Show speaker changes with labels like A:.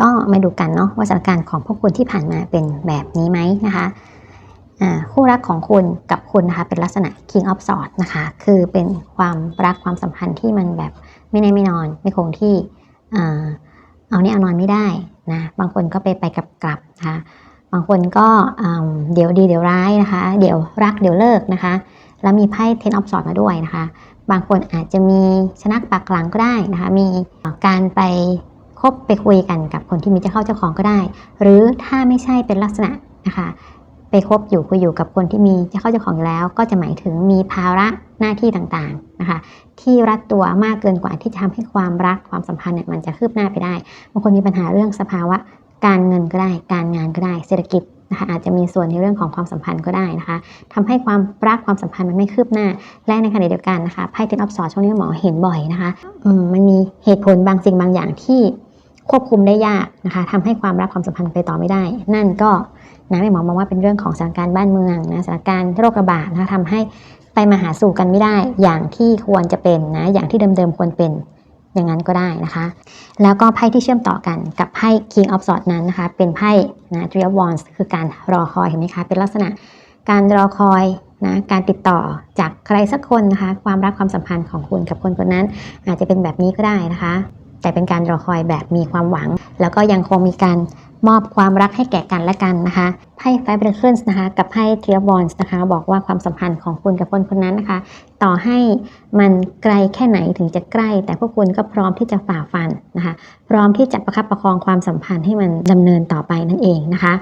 A: ก็มาดูกันเนาะว่าสถานการณ์ของพวกคุณที่ผ่านมาเป็นแบบนี้ไหมนะคะคู่รักของคุณกับคุณนะคะเป็นลักษณะ King of Swords นะคะ คือเป็นความรักความสัมพันธ์ที่มันแบบไม่แน่ไม่นอน ไม่คงที่อ่าเอานี่เอานอนไม่ได้นะบางคนก็ไปไปกลับกลับนะคะบางคนก็เดี๋ยวดีเดี๋ยวร้ายนะคะ เดี๋ยวรักเดี๋ยวเลิกนะคะ แล้วมีไพ่ Ten of Swords มาด้วยนะคะ บางคนอาจจะมีชนักปักหลังก็ได้นะคะ มีการไป บไปคุยกันกับคนที่มีเจ้าเข้าเจ้าของก็ได้ หรือถ้าไม่ใช่เป็นลักษณะนะคะไปคบอยู่คุยอยู่กับคนที่มีเจ้าเข้าเจ้าของอยู่แล้ว ก็จะหมายถึงมีภาระหน้าที่ต่างๆนะคะที่รัดตัวมากเกินกว่าที่จะทำให้ความรักความสัมพันธ์เนี่ยมันจะคืบหน้าไปได้บางคนมีปัญหาเรื่องสภาวะ การเงินก็ได้ การงานก็ได้เศรษฐกิจนะคะอาจจะมีส่วนในเรื่องของความสัมพันธ์ก็ได้นะคะทำให้ความรักความสัมพันธ์มันไม่คืบหน้า และในขณะเดียวกันนะคะไพ่เทนออฟสอช่วงนี้หมอเห็นบ่อยนะคะมมันมีเหตุผลบางสิ่งบางอย่างที่ ควบคุมได้ยากนะคะทำให้ความรักความสัมพันธ์ไปต่อไม่ได้ นั่นก็นะไม่หมอมองว่าเป็นเรื่องของสถานการณ์บ้านเมืองนะสถานการณ์โรคระบาดนะคะทำให้ไปมาหาสู่กันไม่ได้ อย่างที่ควรจะเป็นนะอย่างที่เดิมๆควรเป็นอย่างนั้นก็ได้นะคะ แล้วก็ไพ่ที่เชื่อมต่อกันกับไพ่ King of Swords นั้นนะคะ เป็นไพ่นะ Three of Wands คือการรอคอยเห็นไหมคะ เป็นลักษณะการรอคอยนะการติดต่อจากใครสักคนนะคะ ความรักความสัมพันธ์ของคุณกับคนคนนั้น อาจจะเป็นแบบนี้ก็ได้นะคะ แต่เป็นการรอคอยแบบมีความหวัง แล้วก็ยังคงมีการมอบความรักให้แก่กันและกันนะคะไพ่ไฟเบรเคิลส์นะคะกับไพ่เทียบอลส์นะคะ บอกว่าความสัมพันธ์ของคุณกับคนคนนั้นนะคะ ต่อให้มันไกลแค่ไหนถึงจะใกล้ แต่พวกคุณก็พร้อมที่จะฝ่าฟันนะคะ พร้อมที่จะประคับประคองความสัมพันธ์ให้มันดำเนินต่อไปนั่นเองนะคะ